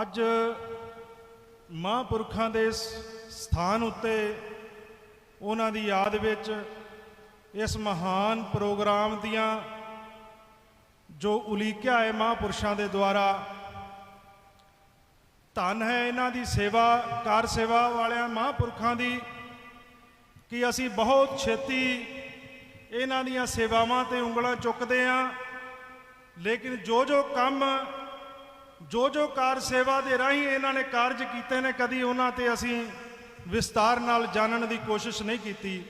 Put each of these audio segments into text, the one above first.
ਅੱਜ ਮਹਾਂਪੁਰਖਾਂ ਦੇ ਸਥਾਨ ਉੱਤੇ ਉਹਨਾਂ ਦੀ ਯਾਦ ਵਿੱਚ ਇਸ ਮਹਾਨ ਪ੍ਰੋਗਰਾਮ ਦੀਆਂ ਜੋ ਉਲੀਕਿਆ ਹੈ ਮਹਾਂਪੁਰਸ਼ਾਂ ਦੇ ਦੁਆਰਾ, ਧੰਨ ਹੈ ਇਹਨਾਂ ਦੀ ਸੇਵਾ, ਕਾਰ ਸੇਵਾ ਵਾਲਿਆਂ, ਮਹਾਂਪੁਰਖਾਂ ਦੀ ਕਿ ਅਸੀਂ ਬਹੁਤ ਛੇਤੀ ਇਹਨਾਂ ਦੀਆਂ ਸੇਵਾਵਾਂ ਤੇ ਉਂਗਲਾਂ ਚੁੱਕਦੇ ਆਂ ਲੇਕਿਨ ਜੋ ਜੋ ਕੰਮ ਜੋ ਜੋ ਕਾਰ ਸੇਵਾ ਦੇ ਰਾਹੀਂ ਇਹਨਾਂ ਨੇ ਕਾਰਜ ਕੀਤੇ ਨੇ, ਕਦੀ ਉਹਨਾਂ ਤੇ ਅਸੀਂ ਵਿਸਤਾਰ ਨਾਲ ਜਾਣਨ ਦੀ ਕੋਸ਼ਿਸ਼ ਨਹੀਂ ਕੀਤੀ।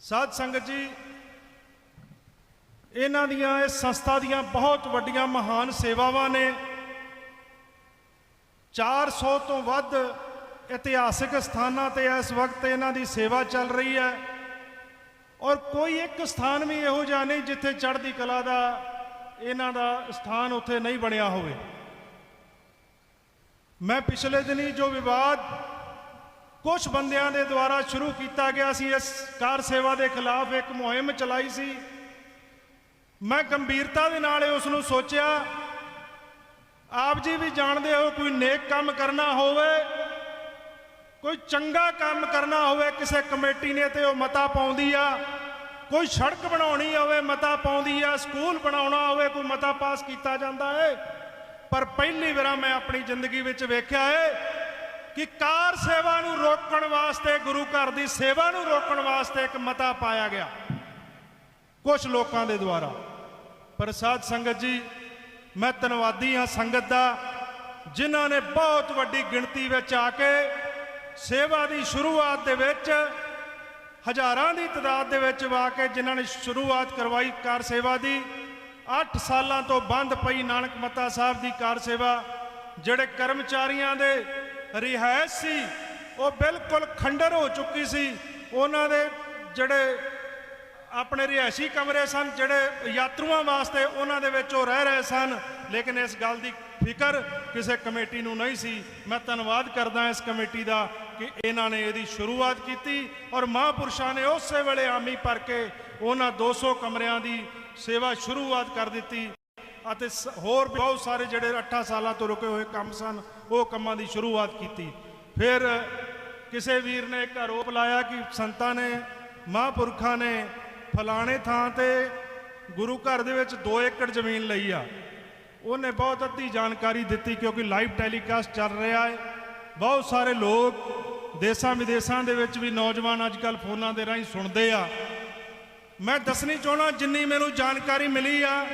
ਸਾਧ ਸੰਗਤ ਜੀ, ਇਹਨਾਂ ਦੀਆਂ, ਇਸ ਸੰਸਥਾ ਦੀਆਂ ਬਹੁਤ ਵੱਡੀਆਂ ਮਹਾਨ ਸੇਵਾਵਾਂ ਨੇ। 400 ਤੋਂ ਵੱਧ ਇਤਿਹਾਸਿਕ ਸਥਾਨਾਂ ਤੇ ਇਸ ਵਕਤ ਇਹਨਾਂ ਦੀ ਸੇਵਾ ਚੱਲ ਰਹੀ ਹੈ। ਔਰ ਕੋਈ ਇੱਕ ਸਥਾਨ ਵੀ ਇਹੋ ਜਿਹਾ ਨਹੀਂ ਜਿੱਥੇ ਚੜ੍ਹਦੀ ਕਲਾ ਦਾ ਇਹਨਾਂ ਦਾ ਸਥਾਨ ਉੱਥੇ ਨਹੀਂ ਬਣਿਆ ਹੋਵੇ। ਮੈਂ ਪਿਛਲੇ ਦਿਨੀ ਜੋ ਵਿਵਾਦ ਕੁਝ ਬੰਦਿਆਂ ਦੇ ਦੁਆਰਾ ਸ਼ੁਰੂ ਕੀਤਾ ਗਿਆ ਸੀ, ਇਸ ਕਾਰ ਸੇਵਾ ਦੇ ਖਿਲਾਫ ਇੱਕ ਮੁਹਿੰਮ ਚਲਾਈ ਸੀ। ਮੈਂ ਗੰਭੀਰਤਾ ਦੇ ਨਾਲ ਉਸ ਨੂੰ ਸੋਚਿਆ, ਆਪ ਜੀ ਵੀ ਜਾਣਦੇ ਹੋ ਕੋਈ ਨੇਕ ਕੰਮ ਕਰਨਾ ਹੋਵੇ, ਕੋਈ ਚੰਗਾ ਕੰਮ ਕਰਨਾ ਹੋਵੇ, ਕਿਸੇ ਕਮੇਟੀ ਨੇ ਤੇ ਉਹ ਮਤਾ ਪਾਉਂਦੀ ਆ, ਕੋਈ ਸੜਕ ਬਣਾਉਣੀ ਹੋਵੇ, ਮਤਾ ਪਾਉਂਦੀ ਆ ਸਕੂਲ ਬਣਾਉਣਾ ਹੋਵੇ, ਕੋਈ ਮਤਾ ਪਾਸ ਕੀਤਾ ਜਾਂਦਾ ਹੈ ਪਰ ਪਹਿਲੀ ਵਾਰ ਮੈਂ ਆਪਣੀ ਜ਼ਿੰਦਗੀ ਵਿੱਚ ਵੇਖਿਆ ਹੈ ਕਿ ਕਾਰ ਸੇਵਾ ਨੂੰ ਰੋਕਣ ਵਾਸਤੇ, ਗੁਰੂ ਘਰ ਦੀ ਸੇਵਾ ਨੂੰ ਰੋਕਣ ਵਾਸਤੇ ਇੱਕ ਮਤਾ ਪਾਇਆ ਗਿਆ। ਕੁਝ ਲੋਕਾਂ ਦੇ ਦੁਆਰਾ। ਪਰ ਸਾਧ ਸੰਗਤ ਜੀ, ਮੈਂ ਧੰਨਵਾਦੀ ਹਾਂ ਸੰਗਤ ਦਾ, ਜਿਨ੍ਹਾਂ ਨੇ ਬਹੁਤ ਵੱਡੀ ਗਿਣਤੀ ਵਿੱਚ ਆ ਕੇ ਸੇਵਾ ਦੀ ਸ਼ੁਰੂਆਤ ਦੇ ਵਿੱਚ ਹਜ਼ਾਰਾਂ ਦੀ ਤਦਾਦ ਦੇ ਵਿੱਚ ਵਾ ਕੇ ਜਿਨ੍ਹਾਂ ਨੇ ਸ਼ੁਰੂਆਤ ਕਰਵਾਈ ਕਾਰ ਸੇਵਾ ਦੀ 8 ਸਾਲਾਂ ਤੋਂ ਬੰਦ ਪਈ ਨਾਨਕ ਮੱਤਾ ਸਾਹਿਬ ਦੀ ਕਾਰ ਸੇਵਾ, ਜਿਹੜੇ ਕਰਮਚਾਰੀਆਂ ਦੇ ਰਿਹਾਇਸ਼ ਸੀ, ਉਹ ਬਿਲਕੁਲ ਖੰਡਰ ਹੋ ਚੁੱਕੀ ਸੀ। ਉਹਨਾਂ ਦੇ ਜਿਹੜੇ ਆਪਣੇ ਰਿਹਾਇਸ਼ੀ ਕਮਰੇ ਸਨ, ਜਿਹੜੇ ਯਾਤਰੂਆਂ ਵਾਸਤੇ ਉਹਨਾਂ ਦੇ ਵਿੱਚ ਉਹ ਰਹਿ ਰਹੇ ਸਨ। ਲੇਕਿਨ ਇਸ ਗੱਲ ਦੀ ਫਿਕਰ ਕਿਸੇ ਕਮੇਟੀ ਨੂੰ ਨਹੀਂ ਸੀ। ਮੈਂ ਧੰਨਵਾਦ ਕਰਦਾ ਇਸ ਕਮੇਟੀ ਦਾ ਕਿ ਇਹਨਾਂ ਨੇ ਇਹਦੀ ਸ਼ੁਰੂਆਤ ਕੀਤੀ ਔਰ ਮਹਾਂਪੁਰਸ਼ਾਂ ਨੇ ਉਸੇ ਵੇਲੇ ਆਮੀ ਭਰ ਕੇ ਉਹਨਾਂ 200 ਕਮਰਿਆਂ ਦੀ ਸੇਵਾ ਸ਼ੁਰੂਆਤ ਕਰ ਦਿੱਤੀ ਅਤੇ ਸ- ਹੋਰ ਬਹੁਤ ਸਾਰੇ ਜਿਹੜੇ 8 ਸਾਲਾਂ ਤੋਂ ਰੁਕੇ ਹੋਏ ਕੰਮ ਸਨ, ਉਹ ਕੰਮਾਂ ਦੀ ਸ਼ੁਰੂਆਤ ਕੀਤੀ। ਫਿਰ ਕਿਸੇ ਵੀਰ ਨੇ ਇੱਕ ਆਰੋਪ ਲਾਇਆ ਕਿ ਸੰਤਾਂ ਨੇ, ਮਹਾਂਪੁਰਖਾਂ ਨੇ ਫਲਾਣੇ ਥਾਂ ਤੇ ਗੁਰੂ ਘਰ ਦੇ ਵਿੱਚ 2 ਏਕੜ ਜ਼ਮੀਨ ਲਈ ਆ। ਉਹਨੇ ਬਹੁਤ ਅੱਧੀ ਜਾਣਕਾਰੀ ਦਿੱਤੀ ਕਿਉਂਕਿ ਲਾਈਵ ਟੈਲੀਕਾਸਟ ਚੱਲ ਰਿਹਾ ਹੈ। ਬਹੁਤ ਸਾਰੇ ਲੋਕ ਦੇਸ਼ਾਂ ਵਿਦੇਸ਼ਾਂ ਦੇ ਵਿੱਚ ਵੀ ਨੌਜਵਾਨ ਅੱਜ ਕੱਲ ਫੋਨਾਂ ਦੇ ਰਾਹੀਂ ਸੁਣਦੇ ਆ। ਮੈਂ ਦੱਸਣੀ ਚਾਹਣਾ ਜਿੰਨੀ ਮੈਨੂੰ ਜਾਣਕਾਰੀ ਮਿਲੀ ਆ,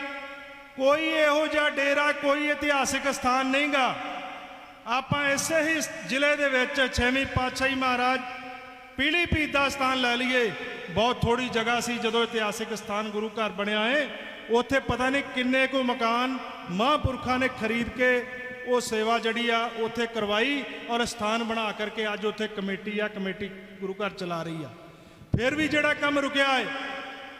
ਕੋਈ ਇਹੋ ਜਿਹਾ ਡੇਰਾ, ਕੋਈ ਇਤਿਹਾਸਿਕ ਸਥਾਨ ਨਹੀਂਗਾ। ਆਪਾਂ ਇਸੇ ਹੀ ਜ਼ਿਲ੍ਹੇ ਦੇ ਵਿੱਚ ਛੇਵੀਂ ਪਾਤਸ਼ਾਹੀ ਮਹਾਰਾਜ ਪੀਲੀਭੀਤ ਦਾ ਸਥਾਨ ਲੈ ਲਈਏ। ਬਹੁਤ ਥੋੜੀ ਜਗ੍ਹਾ ਸੀ ਜਦੋਂ ਇਤਿਹਾਸਿਕ ਸਥਾਨ ਗੁਰੂ ਘਰ ਬਣਿਆ ਹੈ ਉੱਥੇ ਪਤਾ ਨਹੀਂ ਕਿੰਨੇ ਕੁ ਮਕਾਨ ਮਹਾਂਪੁਰਖਾਂ ਨੇ ਖਰੀਦ ਕੇ ਉਹ ਸੇਵਾ ਜਿਹੜੀ ਆ ਉੱਥੇ ਕਰਵਾਈ ਔਰ ਸਥਾਨ ਬਣਾ ਕਰਕੇ ਅੱਜ ਉੱਥੇ ਕਮੇਟੀ ਆ, ਕਮੇਟੀ ਗੁਰੂ ਘਰ ਚਲਾ ਰਹੀ ਆ। ਫਿਰ ਵੀ ਜਿਹੜਾ ਕੰਮ ਰੁਕਿਆ ਹੈ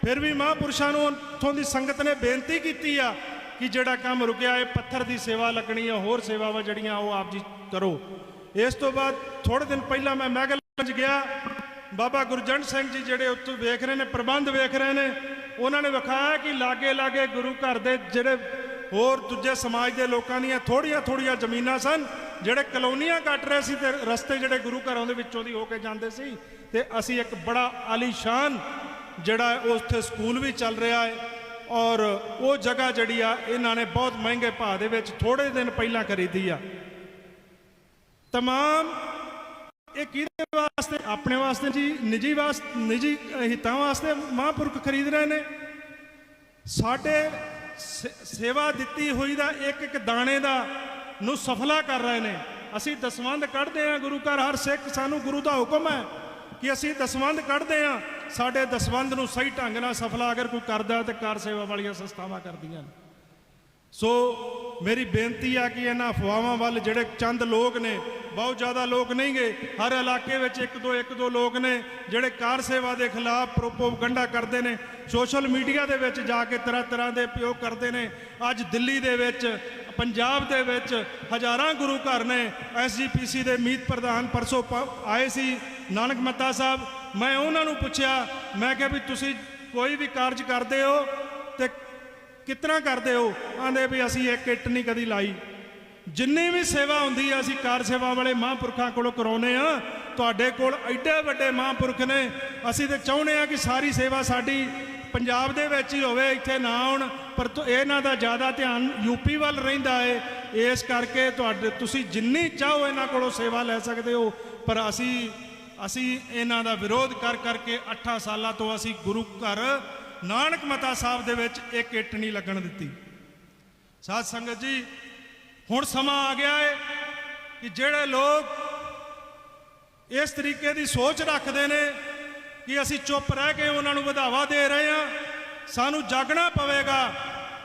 ਫਿਰ ਵੀ ਮਹਾਂਪੁਰਸ਼ਾਂ ਨੂੰ ਉੱਥੋਂ ਦੀ ਸੰਗਤ ਨੇ ਬੇਨਤੀ ਕੀਤੀ ਆ ਕਿ ਜਿਹੜਾ ਕੰਮ ਰੁਕਿਆ ਹੈ ਪੱਥਰ ਦੀ ਸੇਵਾ ਲੱਗਣੀ ਆ, ਹੋਰ ਸੇਵਾਵਾਂ ਜਿਹੜੀਆਂ ਉਹ ਆਪ ਜੀ ਕਰੋ। ਇਸ ਤੋਂ ਬਾਅਦ ਥੋੜੇ ਦਿਨ ਪਹਿਲਾਂ ਮੈਂ ਮੈਗਲਗੰਜ ਗਿਆ। ਬਾਬਾ ਗੁਰਜੰਟ ਸਿੰਘ ਜੀ ਜਿਹੜੇ ਉੱਥੋਂ ਵੇਖ ਰਹੇ ਨੇ, ਪ੍ਰਬੰਧ ਵੇਖ ਰਹੇ ਨੇ, ਉਹਨਾਂ ਨੇ ਵਿਖਾਇਆ ਕਿ ਲਾਗੇ ਲਾਗੇ ਗੁਰੂ ਘਰ ਦੇ ਜਿਹੜੇ ਹੋਰ ਦੂਜੇ ਸਮਾਜ ਦੇ ਲੋਕਾਂ ਦੀਆਂ ਥੋੜੀਆਂ ਥੋੜੀਆਂ ਜ਼ਮੀਨਾਂ ਸਨ, ਜਿਹੜੇ ਕਲੋਨੀਆਂ ਕੱਟ ਰਹੇ ਸੀ ਤੇ ਰਸਤੇ ਜਿਹੜੇ ਗੁਰੂ ਘਰਾਂ ਦੇ ਵਿੱਚੋਂ ਦੀ ਹੋ ਕੇ ਜਾਂਦੇ ਸੀ। ਤੇ ਅਸੀਂ ਇੱਕ ਬੜਾ ਆਲੀਸ਼ਾਨ ਜਿਹੜਾ ਉਹ ਉੱਥੇ ਸਕੂਲ ਵੀ ਚੱਲ ਰਿਹਾ ਹੈ ਔਰ ਉਹ ਜਗ੍ਹਾ ਜਿਹੜੀ ਆ, ਇਹਨਾਂ ਨੇ ਬਹੁਤ ਮਹਿੰਗੇ ਭਾਅ ਦੇ ਵਿੱਚ ਥੋੜੇ ਦਿਨ ਪਹਿਲਾਂ ਖਰੀਦੀ ਆ। ਤਮਾਮ ਇਹ ਕਿਹਦੇ ਵਾਸਤੇ? ਆਪਣੇ ਵਾਸਤੇ ਜੀ, ਨਿੱਜੀ ਵਾਸਤੇ, ਨਿੱਜੀ ਹਿੱਤਾਂ ਵਾਸਤੇ ਮਹਾਂਪੁਰਖ ਖਰੀਦ ਰਹੇ ਨੇ। ਸਾਡੇ ਸੇਵਾ ਦਿੱਤੀ ਹੋਈ ਦਾ ਇੱਕ ਇੱਕ ਦਾਣੇ ਦਾ ਨੂੰ ਸਫਲਾ ਕਰ ਰਹੇ ਨੇ। ਅਸੀਂ ਦਸਵੰਧ ਕੱਢਦੇ ਹਾਂ ਗੁਰੂ ਘਰ, ਹਰ ਸਿੱਖ ਸਾਨੂੰ ਗੁਰੂ ਦਾ ਹੁਕਮ ਹੈ ਕਿ ਅਸੀਂ ਦਸਵੰਧ ਕੱਢਦੇ ਹਾਂ। ਸਾਡੇ ਦਸਵੰਧ ਨੂੰ ਸਹੀ ਢੰਗ ਨਾਲ ਸਫਲਾ ਅਗਰ ਕੋਈ ਕਰਦਾ ਤੇ ਕਾਰ ਸੇਵਾ ਵਾਲੀਆਂ ਸੰਸਥਾਵਾਂ ਕਰਦੀਆਂ ਨੇ। ਸੋ ਮੇਰੀ ਬੇਨਤੀ ਆ ਕਿ ਇਹਨਾਂ ਅਫਵਾਹਾਂ ਵੱਲ ਜਿਹੜੇ ਚੰਦ ਲੋਕ ਨੇ ਬਹੁਤ ਜ਼ਿਆਦਾ ਲੋਕ ਨਹੀਂ ਗਏ। ਹਰ ਇਲਾਕੇ ਵਿੱਚ ਇੱਕ ਦੋ ਇੱਕ ਦੋ ਲੋਕ ਨੇ ਜਿਹੜੇ ਕਾਰ ਸੇਵਾ ਦੇ ਖਿਲਾਫ ਪ੍ਰੋਪਗੰਡਾ ਕਰਦੇ ਨੇ। ਸੋਸ਼ਲ ਮੀਡੀਆ ਦੇ ਵਿੱਚ ਜਾ ਕੇ ਤਰ੍ਹਾਂ ਤਰ੍ਹਾਂ ਦੇ ਉਪਯੋਗ ਕਰਦੇ ਨੇ। ਅੱਜ ਦਿੱਲੀ ਦੇ ਵਿੱਚ, ਪੰਜਾਬ ਦੇ ਵਿੱਚ ਹਜ਼ਾਰਾਂ ਗੁਰੂ ਘਰ ਨੇ। ਐਸਜੀਪੀਸੀ ਦੇ ਮੀਤ ਪ੍ਰਧਾਨ ਪਰਸੋਂ ਪ- ਆਏ ਸੀ ਨਾਨਕ ਮੱਤਾ ਸਾਹਿਬ। ਮੈਂ ਉਹਨਾਂ ਨੂੰ ਪੁੱਛਿਆ, ਮੈਂ ਕਿਹਾ ਵੀ ਤੁਸੀਂ ਕੋਈ ਵੀ ਕਾਰਜ ਕਰਦੇ ਹੋ ਤੇ ਕਿਤਨਾ ਕਰਦੇ ਹੋ? ਆਂਦੇ ਵੀ ਅਸੀਂ ਇੱਕ ਇੱਟ ਨਹੀਂ ਕਦੀ ਲਾਈ। ਜਿੰਨੀ ਵੀ ਸੇਵਾ ਹੁੰਦੀ ਆ, ਅਸੀਂ ਕਾਰ ਸੇਵਾ ਵਾਲੇ ਮਹਾਂਪੁਰਖਾਂ ਕੋਲੋਂ ਕਰਾਉਨੇ ਆ। ਤੁਹਾਡੇ ਕੋਲ ਐਡੇ ਵੱਡੇ ਮਹਾਂਪੁਰਖ ਨੇ। ਅਸੀਂ ਤੇ ਚਾਹੁੰਦੇ ਆ ਕਿ ਸਾਰੀ ਸੇਵਾ ਸਾਡੀ ਪੰਜਾਬ ਦੇ ਵਿੱਚ ਹੀ ਹੋਵੇ, ਇੱਥੇ ਨਾ ਆਉਣ। ਪਰ ਤੁ- ਇਹਨਾਂ ਦਾ ਜ਼ਿਆਦਾ ਧਿਆਨ ਯੂਪੀ ਵੱਲ ਰਹਿੰਦਾ ਏ। ਇਸ ਕਰਕੇ ਤੁਹਾਡੇ, ਤੁਸੀਂ ਜਿੰਨੀ ਚਾਹੋ ਇਹਨਾਂ ਕੋਲੋਂ ਸੇਵਾ ਲੈ ਸਕਦੇ ਹੋ। ਪਰ ਅਸੀਂ ਅਸੀਂ ਇਹਨਾਂ ਦਾ ਵਿਰੋਧ ਕਰ ਕਰਕੇ 8 ਸਾਲਾਂ ਤੋਂ ਅਸੀਂ ਗੁਰੂ ਘਰ, ਨਾਨਕ ਮਤਾ ਸਾਹਿਬ ਦੇ ਵਿੱਚ ਇੱਕ ਇੱਟ ਨਹੀਂ ਲੱਗਣ ਦਿੱਤੀ। ਸਾਧ ਸੰਗਤ ਜੀ ਹੁਣ ਸਮਾਂ ਆ ਗਿਆ ਹੈ ਕਿ ਜਿਹੜੇ ਲੋਕ ਇਸ ਤਰੀਕੇ ਦੀ ਸੋਚ ਰੱਖਦੇ ਨੇ ਕਿ ਅਸੀਂ ਚੁੱਪ ਰਹਿ ਕੇ ਉਹਨਾਂ ਨੂੰ ਵਧਾਵਾ ਦੇ ਰਹੇ ਹਾਂ, ਸਾਨੂੰ ਜਾਗਣਾ ਪਵੇਗਾ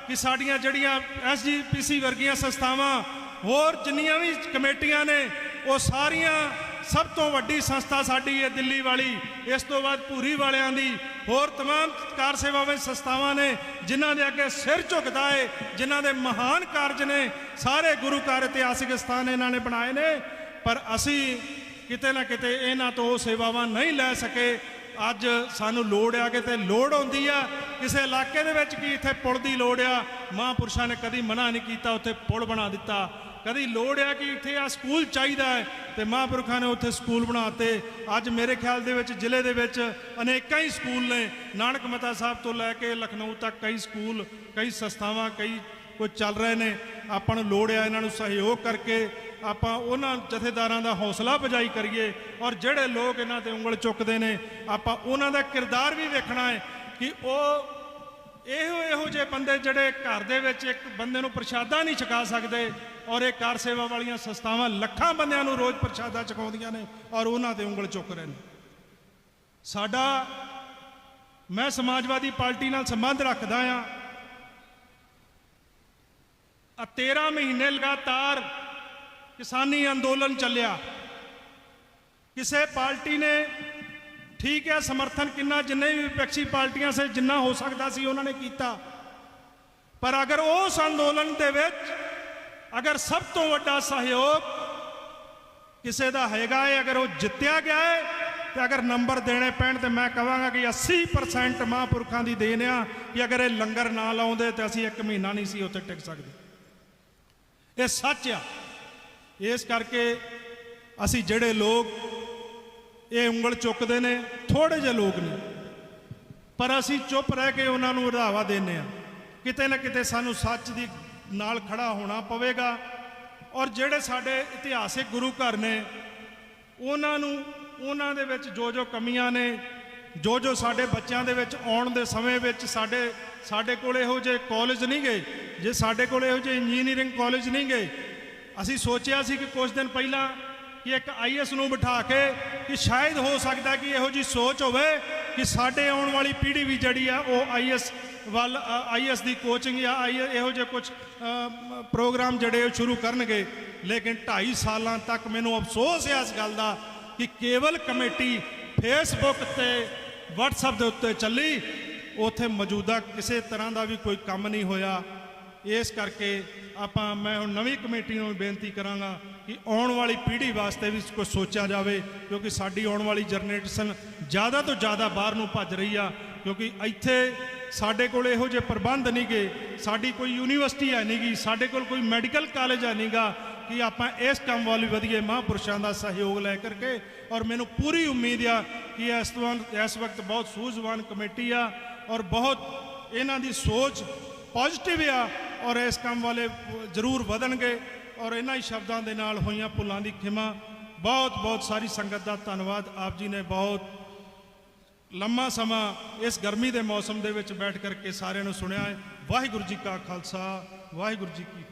ਕਿ ਸਾਡੀਆਂ ਜਿਹੜੀਆਂ ਐਸਜੀਪੀਸੀ ਵਰਗੀਆਂ ਸੰਸਥਾਵਾਂ, ਹੋਰ ਜਿੰਨੀਆਂ ਵੀ ਕਮੇਟੀਆਂ ਨੇ, ਉਹ ਸਾਰੀਆਂ ਸਭ ਤੋਂ ਵੱਡੀ ਸੰਸਥਾ ਸਾਡੀ ਹੈ ਦਿੱਲੀ ਵਾਲੀ, ਇਸ ਤੋਂ ਬਾਅਦ ਭੂਰੀ ਵਾਲਿਆਂ ਦੀ ਹੋਰ तमाम ਕਾਰ ਸੇਵਾਵਾਂ ਸੰਸਥਾਵਾਂ ਨੇ ਜਿਨ੍ਹਾਂ ਦੇ ਅੱਗੇ ਸਿਰ ਝੁਕਦਾ ਹੈ ਜਿਨ੍ਹਾਂ ਦੇ ਮਹਾਨ ਕਾਰਜ ਨੇ ਸਾਰੇ ਗੁਰੂ ਘਰ ਇਤਿਹਾਸਿਕ ਸਥਾਨ ਇਹਨਾਂ ਨੇ ਬਣਾਏ ਨੇ ਪਰ ਅਸੀਂ ਕਿਤੇ ਨਾ ਕਿਤੇ ਇਹਨਾਂ ਤੋਂ ਉਹ ਸੇਵਾਵਾਂ ਨਹੀਂ ਲੈ ਸਕੇ ਅੱਜ ਸਾਨੂੰ ਲੋੜ ਆ ਕਿਤੇ ਲੋੜ ਹੁੰਦੀ ਆ ਕਿਸੇ ਇਲਾਕੇ ਦੇ ਵਿੱਚ ਕੀ ਇੱਥੇ ਪੁਲ ਦੀ ਲੋੜ ਆ ਮਹਾਂਪੁਰਸ਼ਾਂ ਨੇ ਕਦੀ ਮਨਾ ਨਹੀਂ ਕੀਤਾ ਉੱਥੇ ਪੁਲ ਬਣਾ ਦਿੱਤਾ ਕਦੀ ਲੋੜ ਆ ਕਿ ਇੱਥੇ ਆ ਸਕੂਲ ਚਾਹੀਦਾ ਹੈ? ਤੇ ਮਹਾਂਪੁਰਖਾਂ ਨੇ ਉੱਥੇ ਸਕੂਲ ਬਣਾਤੇ ਅੱਜ ਮੇਰੇ ਖਿਆਲ ਦੇ ਵਿੱਚ ਜ਼ਿਲ੍ਹੇ ਦੇ ਵਿੱਚ ਅਨੇਕਾਂ ਹੀ ਸਕੂਲ ਨੇ। ਨਾਨਕ ਮਤਾ ਸਾਹਿਬ ਤੋਂ ਲੈ ਕੇ ਲਖਨਊ ਤੱਕ ਕਈ ਸਕੂਲ, ਕਈ ਸੰਸਥਾਵਾਂ, ਕਈ ਕੁਝ ਚੱਲ ਰਹੇ ਨੇ। ਆਪਾਂ ਨੂੰ ਲੋੜ ਆ ਇਹਨਾਂ ਨੂੰ ਸਹਿਯੋਗ ਕਰਕੇ ਆਪਾਂ ਉਹਨਾਂ ਜਥੇਦਾਰਾਂ ਦਾ ਹੌਸਲਾ ਬਜਾਈ ਕਰੀਏ। ਔਰ ਜਿਹੜੇ ਲੋਕ ਇਹਨਾਂ ਤੇ ਉਂਗਲ ਚੁੱਕਦੇ ਨੇ, ਆਪਾਂ ਉਹਨਾਂ ਦਾ ਕਿਰਦਾਰ ਵੀ ਵੇਖਣਾ ਹੈ ਕਿ ਉਹ ਇਹੋ ਇਹੋ ਜਿਹੇ ਬੰਦੇ ਜਿਹੜੇ ਘਰ ਦੇ ਵਿੱਚ ਇੱਕ ਬੰਦੇ ਨੂੰ ਪ੍ਰਸ਼ਾਦਾ ਨਹੀਂ ਛਕਾ ਸਕਦੇ। ਔਰ ਇਹ ਕਾਰ ਸੇਵਾ ਵਾਲੀਆਂ ਸੰਸਥਾਵਾਂ ਲੱਖਾਂ ਬੰਦਿਆਂ ਨੂੰ ਰੋਜ਼ ਪ੍ਰਸ਼ਾਦਾ ਛਕਾਉਂਦੀਆਂ ਨੇ ਔਰ ਉਹਨਾਂ ਤੇ ਉਂਗਲ ਚੁੱਕ ਰਹੇ ਨੇ। ਸਾਡਾ ਮੈਂ ਸਮਾਜਵਾਦੀ ਪਾਰਟੀ ਨਾਲ ਸੰਬੰਧ ਰੱਖਦਾ ਆ ਆ 13 ਮਹੀਨੇ ਲਗਾਤਾਰ ਕਿਸਾਨੀ ਅੰਦੋਲਨ ਚੱਲਿਆ। ਕਿਸੇ ਪਾਰਟੀ ਨੇ ਠੀਕ ਹੈ, ਸਮਰਥਨ ਕਿੰਨਾ, ਜਿੰਨੇ ਵੀ ਵਿਪਕਸ਼ੀ ਪਾਰਟੀਆਂ ਸੇ ਜਿੰਨਾ ਹੋ ਸਕਦਾ ਸੀ ਉਹਨਾਂ ਨੇ ਕੀਤਾ। ਪਰ ਅਗਰ ਉਸ ਅੰਦੋਲਨ ਦੇ ਵਿੱਚ ਅਗਰ ਸਭ ਤੋਂ ਵੱਡਾ ਸਹਿਯੋਗ ਕਿਸੇ ਦਾ ਹੈਗਾ ਹੈ ਅਗਰ ਉਹ ਜਿੱਤਿਆ ਗਿਆ ਹੈ ਤੇ ਅਗਰ ਨੰਬਰ ਦੇਣੇ ਪੈਣ ਤੇ ਮੈਂ ਕਹਾਂਗਾ ਕਿ 80% ਮਹਾਂਪੁਰਖਾਂ ਦੀ ਦੇਣ ਆ ਕਿ ਅਗਰ ਇਹ ਲੰਗਰ ਨਾ ਲਾਉਂਦੇ ਤੇ ਅਸੀਂ ਇੱਕ ਮਹੀਨਾ ਨਹੀਂ ਸੀ ਉੱਥੇ ਟਿਕ ਸਕਦੇ। ਇਹ ਸੱਚ ਆ। ਇਸ ਕਰਕੇ ਅਸੀਂ ਜਿਹੜੇ ਲੋਕ ਇਹ ਉਂਗਲ ਚੁੱਕਦੇ ਨੇ ਥੋੜੇ ਜਿਹੇ ਲੋਕ ਨੇ, ਪਰ ਅਸੀਂ ਚੁੱਪ ਰਹਿ ਕੇ ਉਹਨਾਂ ਨੂੰ ਵਧਾਵਾ ਦਿੰਨੇ ਆ ਕਿਤੇ ਨਾ ਕਿਤੇ ਸਾਨੂੰ ਸੱਚ ਦੀ ਨਾਲ ਖੜਾ ਹੋਣਾ ਪਵੇਗਾ। ਔਰ ਜਿਹੜੇ ਸਾਡੇ ਇਤਿਹਾਸਿਕ ਗੁਰੂ ਘਰ ਨੇ, ਉਹਨਾਂ ਨੂੰ, ਉਹਨਾਂ ਦੇ ਵਿੱਚ ਜੋ ਜੋ ਕਮੀਆਂ ਨੇ ਜੋ ਜੋ ਸਾਡੇ ਬੱਚਿਆਂ ਦੇ ਵਿੱਚ ਆਉਣ ਦੇ ਸਮੇਂ ਵਿੱਚ ਸਾਡੇ ਸਾਡੇ ਕੋਲ ਇਹੋ ਜਿਹੇ ਕਾਲਜ ਨਹੀਂ ਗਏ, ਜੇ ਸਾਡੇ ਕੋਲ ਇਹੋ ਜਿਹੇ ਇੰਜੀਨੀਅਰਿੰਗ ਕਾਲਜ ਨਹੀਂ ਗਏ, ਅਸੀਂ ਸੋਚਿਆ ਸੀ ਕਿ ਕੁਝ ਦਿਨ ਪਹਿਲਾਂ ਕਿ ਇੱਕ ਆਈਐਸ ਨੂੰ ਬਿਠਾ ਕੇ ਕਿ ਸ਼ਾਇਦ ਹੋ ਸਕਦਾ ਕਿ ਇਹੋ ਜੀ ਸੋਚ ਹੋਵੇ ਕਿ ਸਾਡੇ ਆਉਣ ਵਾਲੀ ਪੀੜ੍ਹੀ ਵੀ ਜਿਹੜੀ ਆ, ਉਹ ਆਈਐਸ ਵੱਲ ਆਈਐਸ ਦੀ ਕੋਚਿੰਗ ਜਾਂ IAS ਇਹੋ ਜਿਹੇ ਕੁਝ ਪ੍ਰੋਗਰਾਮ ਜਿਹੜੇ ਉਹ ਸ਼ੁਰੂ ਕਰਨਗੇ। ਲੇਕਿਨ 2.5 ਸਾਲਾਂ ਤੱਕ ਮੈਨੂੰ ਅਫਸੋਸ ਹੈ ਇਸ ਗੱਲ ਦਾ ਕਿ ਕੇਵਲ ਕਮੇਟੀ ਫੇਸਬੁੱਕ ਤੇ, WhatsApp ਦੇ ਉੱਤੇ ਚੱਲੀ। ਉਥੇ ਮੌਜੂਦਾ ਕਿਸੇ ਤਰ੍ਹਾਂ ਦਾ ਵੀ ਕੋਈ ਕੰਮ ਨਹੀਂ ਹੋਇਆ। ਇਸ ਕਰਕੇ ਆਪਾਂ, ਮੈਂ ਹੁਣ ਨਵੀਂ ਕਮੇਟੀ ਨੂੰ ਬੇਨਤੀ ਕਰਾਂਗਾ ਕਿ ਆਉਣ ਵਾਲੀ ਪੀੜ੍ਹੀ ਵਾਸਤੇ ਵੀ ਕੁਝ ਸੋਚਿਆ ਜਾਵੇ, ਕਿਉਂਕਿ ਸਾਡੀ ਆਉਣ ਵਾਲੀ ਜਨਰੇਸ਼ਨ ਜ਼ਿਆਦਾ ਤੋਂ ਜ਼ਿਆਦਾ ਬਾਹਰ ਨੂੰ ਭੱਜ ਰਹੀ ਆ, ਕਿਉਂਕਿ ਇੱਥੇ ਸਾਡੇ ਕੋਲ ਇਹੋ ਜਿਹੇ ਪ੍ਰਬੰਧ ਨਹੀਂ ਗੇ, ਸਾਡੀ ਕੋਈ ਯੂਨੀਵਰਸਿਟੀ ਹੈ ਨਹੀਂ ਗੀ, ਸਾਡੇ ਕੋਲ ਕੋਈ ਮੈਡੀਕਲ ਕਾਲਜ ਹੈ ਨਹੀਂਗਾ ਕਿ ਆਪਾਂ ਇਸ ਕੰਮ ਵੱਲ ਵਧੀਏ, ਮਹਾਂਪੁਰਸ਼ਾਂ ਦਾ ਸਹਿਯੋਗ ਲੈ ਕਰਕੇ, ਔਰ ਮੈਨੂੰ ਪੂਰੀ ਉਮੀਦ ਆ ਕਿ ਇਸ ਤੋਂ ਇਸ ਵਕਤ ਬਹੁਤ ਸੂਝਵਾਨ ਕਮੇਟੀ ਆ, ਔਰ ਬਹੁਤ ਇਹਨਾਂ ਦੀ ਸੋਚ ਪੋਜ਼ਿਟਿਵ ਆ, ਔਰ ਇਸ ਕੰਮ ਵਾਲੇ ਜ਼ਰੂਰ ਵਧਣਗੇ, ਔਰ ਇਹਨਾਂ ਹੀ ਸ਼ਬਦਾਂ ਦੇ ਨਾਲ ਹੋਈਆਂ ਭੁੱਲਾਂ ਦੀ ਖਿਮਾ। ਬਹੁਤ ਬਹੁਤ ਸਾਰੀ ਸੰਗਤ ਦਾ ਧੰਨਵਾਦ, ਆਪ ਜੀ ਨੇ ਬਹੁਤ ਲੰਮਾ ਸਮਾਂ ਇਸ ਗਰਮੀ ਦੇ ਮੌਸਮ ਦੇ ਵਿੱਚ ਬੈਠ ਕਰਕੇ ਸਾਰਿਆਂ ਨੂੰ ਸੁਣਿਆ ਹੈ। ਵਾਹਿਗੁਰੂ ਜੀ ਕਾ ਖਾਲਸਾ, ਵਾਹਿਗੁਰੂ ਜੀ ਕੀ